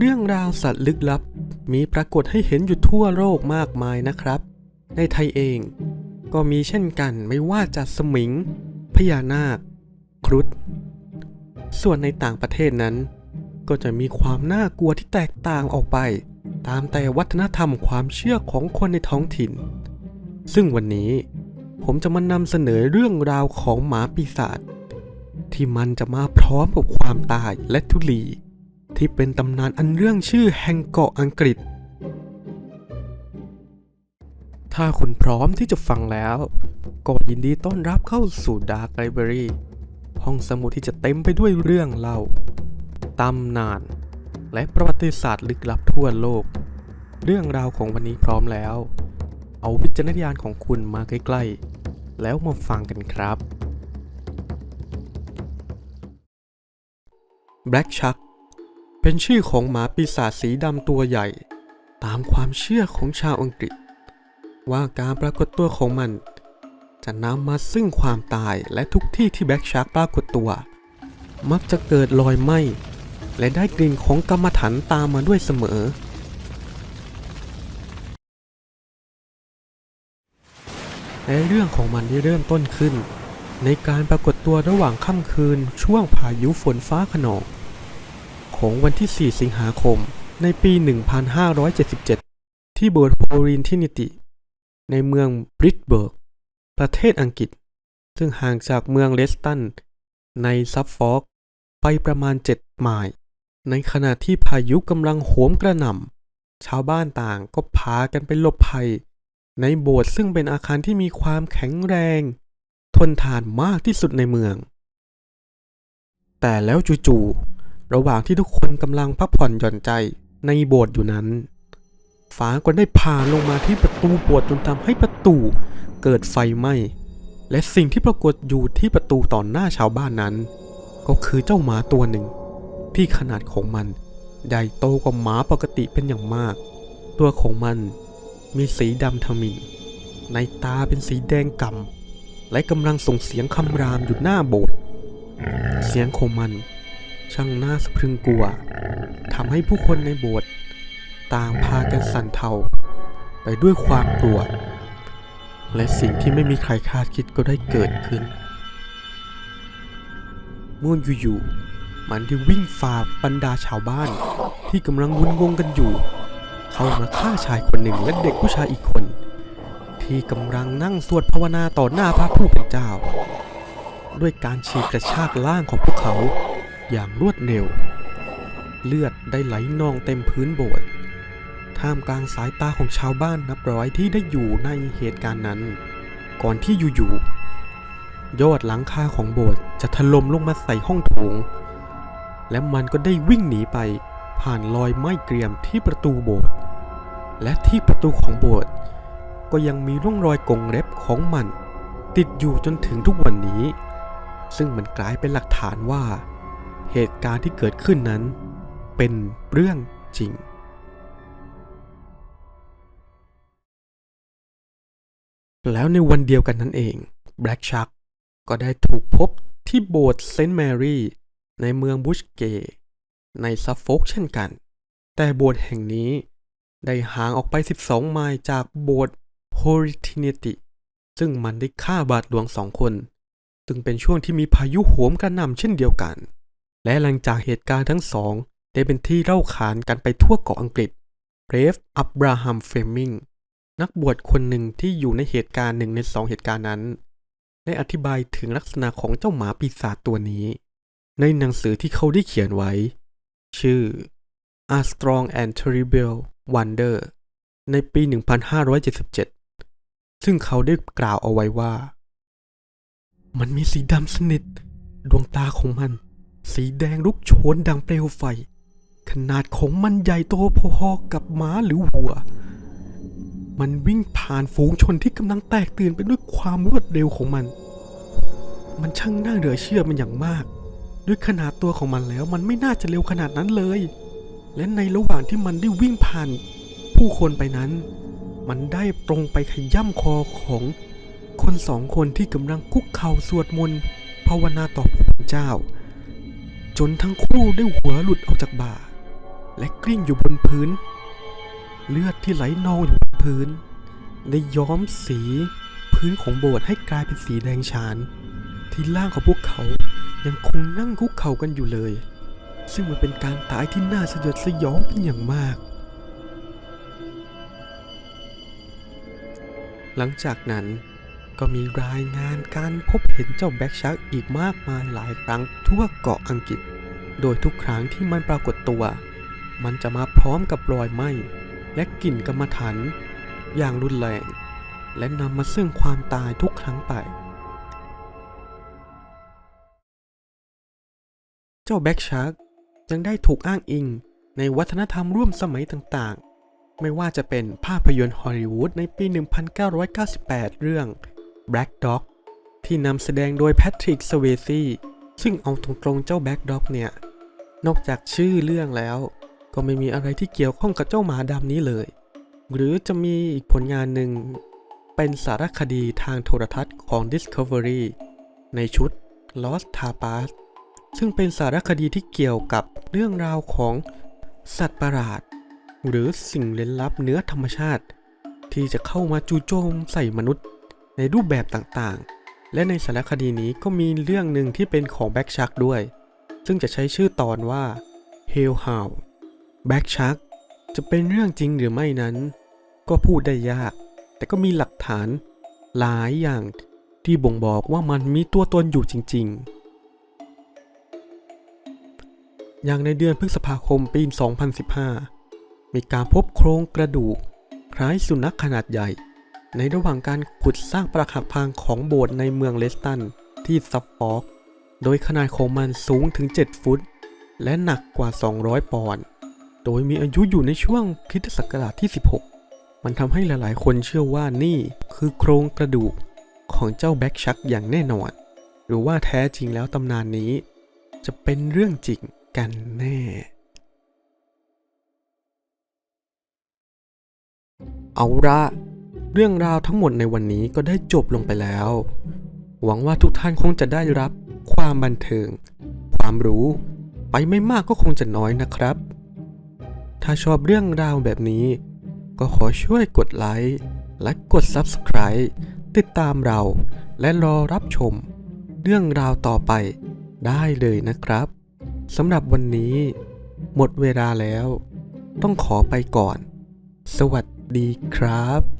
เรื่องราวสัตว์ลึกลับ มีปรากฏให้เห็นอยู่ทั่วโลกมากมายนะครับ ในไทยเองก็มีเช่นกันไม่ว่าจะสมิง พญานาค ครุฑส่วนในต่างประเทศนั้น ก็จะมีความน่ากลัวที่แตกต่างออกไป ตามแต่วัฒนธรรมความเชื่อของคนในท้องถิ่น ซึ่งวันนี้ผมจะมานำเสนอเรื่องราวของหมาปีศาจที่มันจะมาพร้อมกับความตายและทุลี ที่เป็นตำนานอันเรื่องชื่อแห่งเกาะอังกฤษ ถ้าคุณพร้อมที่จะฟังแล้ว ก็ยินดีต้อนรับเข้าสู่ Dark Library ห้องสมุดที่จะเต็มไปด้วยเรื่องเล่า ตำนาน และประวัติศาสตร์ลึกลับทั่วโลก เรื่องราวของวันนี้พร้อมแล้ว เอาวิจารณญาณของคุณมาใกล้ๆ แล้วมาฟังกันครับ Black Shark เป็นชื่อของหมาปีศาจสีดำตัวใหญ่ ตามความเชื่อของชาวอังกฤษ ว่าการปรากฏตัวของมัน จะนำมาซึ่งความตายและทุกที่ที่แบ็กชาร์กปรากฏตัว มักจะเกิดรอยไหม้และได้กลิ่นของกรรมฐานตามมาด้วยเสมอและเรื่องของมันได้เริ่มต้นขึ้น ในการปรากฏตัวระหว่างค่ำคืนช่วงพายุฝนฟ้าขนอง ของวันที่ 4 สิงหาคม ในปี 1577 ที่โบสถ์โพลินทินิติ ในเมืองบริดเบิร์ก ประเทศอังกฤษ ซึ่งห่างจากเมืองเลสตัน ในซัฟฟอก ไปประมาณ 7 ไมล์ ในขณะที่พายุกำลังโหมกระหน่ำ ชาวบ้านต่างก็พากันไปหลบภัย ในโบสถ์ซึ่งเป็นอาคารที่มีความแข็งแรง ทนทานมากที่สุดในเมือง แต่แล้วจู่ๆ ระหว่างที่ทุกคนกำลังพักผ่อนหย่อนใจในโบสถ์อยู่นั้น ฟ้าก็ได้ผ่าลงมาที่ประตูโบสถ์จนทำให้ประตูเกิดไฟไหม้และสิ่งที่ปรากฏอยู่ที่ประตูต่อหน้าชาวบ้านนั้น ก็คือเจ้าหมาตัวหนึ่ง ที่ขนาดของมันใหญ่โตกว่าหมาปกติเป็นอย่างมาก ตัวของมันมีสีดำทมินในตาเป็นสีแดงกำ่ำและกำลังส่งเสียงคำรามอยู่หน้าโบสถ์เสียงของมัน ช่างน่าสะพรึงกลัวทำให้ผู้คนในโบสถ์ต่างพากันสั่นเทาไปด้วยความกลัว และสิ่งที่ไม่มีใครคาดคิดก็ได้เกิดขึ้นเมื่ออยู่ๆมันได้วิ่งฝ่าบรรดาชาวบ้านที่กำลังวุ่นวงกันอยู่ เข้ามาฆ่าชายคนหนึ่งและเด็กผู้ชายอีกคน ที่กำลังนั่งสวดภาวนาต่อหน้าพระผู้เป็นเจ้า ด้วยการฉีกกระชากล่างของพวกเขา อย่างรวดเร็ว เลือดได้ไหลนองเต็มพื้นโบสถ์ท่ามกลางสายตาของชาวบ้านนับร้อยที่ได้อยู่ในเหตุการณ์นั้น ก่อนที่อยู่ๆยอดหลังคาของโบสถ์จะถล่มลงมาใส่ห้องโถง และมันก็ได้วิ่งหนีไปผ่านรอยไหม้เกรียมที่ประตูโบสถ์และที่ประตูของโบสถ์ก็ยังมีร่องรอยกงเล็บของมัน ติดอยู่จนถึงทุกวันนี้ ซึ่งมันกลายเป็นหลักฐานว่า เหตุการณ์ที่เกิดขึ้นนั้น เป็นเรื่องจริง แล้วในวันเดียวกันนั้นเองแบล็กชักก็ได้ถูกพบที่โบสถ์เซนต์แมรี่ในเมืองบุชเก ในซัฟโฟกเช่นกัน แต่โบสถ์แห่งนี้ได้ห่างออกไป 12 ไมล์จากโบสถ์โฮริทิเนติ ซึ่งมันได้ฆ่าบาทหลวงสองคน ซึ่งเป็นช่วงที่มีพายุโหมกระหน่ำเช่นเดียวกัน และหลังจากเหตุการณ์ทั้งสองได้เป็นที่เล่าขานกันไปทั่วเกาะอังกฤษเรฟอับราฮัมเฟมิงนักบวชคนหนึ่งที่อยู่ในเหตุการณ์หนึ่งในสองเหตุการณ์นั้น ได้อธิบายถึงลักษณะของเจ้าหมาปีศาจตัวนี้ ในหนังสือที่เขาได้เขียนไว้ ชื่อ A Strong and Terrible Wonder ในปี 1577 ซึ่งเขาได้กล่าวเอาไว้ว่า มันมีสีดำสนิท ดวงตาของมัน สีแดงลุกโชนดังเปลวไฟ ขนาดของมันใหญ่โตพอๆกับม้าหรือวัว มันวิ่งผ่านฝูงชนที่กำลังแตกตื่นไปด้วยความรวดเร็วของมัน มันช่างน่าเหลือเชื่อมันอย่างมาก ด้วยขนาดตัวของมันแล้วมันไม่น่าจะเร็วขนาดนั้นเลย และในระหว่างที่มันได้วิ่งผ่าน ผู้คนไปนั้น มันได้ตรงไปขย่ำคอของคนสองคนที่กำลังคุกเข่าสวดมนต์ภาวนาต่อพระเจ้า จนทั้งคู่ได้หัวหลุดออกจากบ่า และกลิ้งอยู่บนพื้น เลือดที่ไหลนองอยู่บนพื้น ได้ย้อมสีพื้นของโบสถ์ให้กลายเป็นสีแดงฉาน ที่ล่างของพวกเขายังคงนั่งคุกเข่ากันอยู่เลย ซึ่งมันเป็นการตายที่น่าสยดสยองเป็นอย่างมาก หลังจากนั้น ก็มีรายงานการพบเห็นเจ้าแบ็กชักอีกมากมายหลายครั้งทั่วเกาะอังกฤษ โดยทุกครั้งที่มันปรากฏตัว มันจะมาพร้อมกับรอยไหม้และกลิ่นกรรมฐานอย่างรุนแรง และนำมาซึ่งความตายทุกครั้งไป เจ้าแบ็กชักยังได้ถูกอ้างอิงในวัฒนธรรมร่วมสมัยต่างๆ ไม่ว่าจะเป็นภาพยนตร์ฮอลลีวูดในปี 1998 เรื่อง Black Dog ที่นำแสดงโดยแพทริกสเวซีซึ่งเอาตรงๆเจ้า Black Dog เนี่ย นอกจากชื่อเรื่องแล้ว ก็ไม่มีอะไรที่เกี่ยวข้องกับเจ้าหมาดำนี้เลย หรือจะมีอีกผลงานหนึ่ง เป็นสารคดีทางโทรทัศน์ของ Discovery ในชุด Lost Tapas ซึ่งเป็นสารคดีที่เกี่ยวกับเรื่องราวของสัตว์ประหลาด หรือสิ่งเล้นลับเนื้อธรรมชาติ ที่จะเข้ามาจู่โจมใส่มนุษย์ ในรูปแบบต่างๆ และในสารคดีนี้ก็มีเรื่องหนึ่งที่เป็นของแบ็กชักด้วย ซึ่งจะใช้ชื่อตอนว่า Hell Hound แบ็กชักจะเป็นเรื่องจริงหรือไม่นั้น ก็พูดได้ยาก แต่ก็มีหลักฐาน หลายอย่างที่บ่งบอกว่ามันมีตัวตนอยู่จริง ๆ อย่างในเดือนพฤษภาคมปี 2015 มีการพบโครงกระดูก คล้ายสุนัขขนาดใหญ่ ในระหว่างการขุดสร้างปรักหักพังของโบสถ์ในเมืองเลสตันที่ซัฟฟอก โดยขนาดของมันสูงถึง 7 ฟุต และหนักกว่า 200 ปอนด์ โดยมีอายุอยู่ในช่วงคริสตศักราชที่ 16 มันทำให้หลายๆ คนเชื่อว่านี่คือโครงกระดูกของเจ้าแบ็กชักอย่างแน่นอน หรือว่าแท้จริงแล้วตำนานนี้ จะเป็นเรื่องจริงกันแน่เอาละ เรื่องราวทั้งหมดในวันนี้ก็ได้จบลงไปแล้ว หวังว่าทุกท่านคงจะได้รับความบันเทิง ความรู้ ไปไม่มากก็คงจะน้อยนะครับ ถ้าชอบเรื่องราวแบบนี้ ก็ขอช่วยกดไลค์ และกด Subscribe ติดตามเรา และรอรับชม เรื่องราวต่อไปได้เลยนะครับสำหรับวันนี้ หมดเวลาแล้ว ต้องขอไปก่อน สวัสดีครับ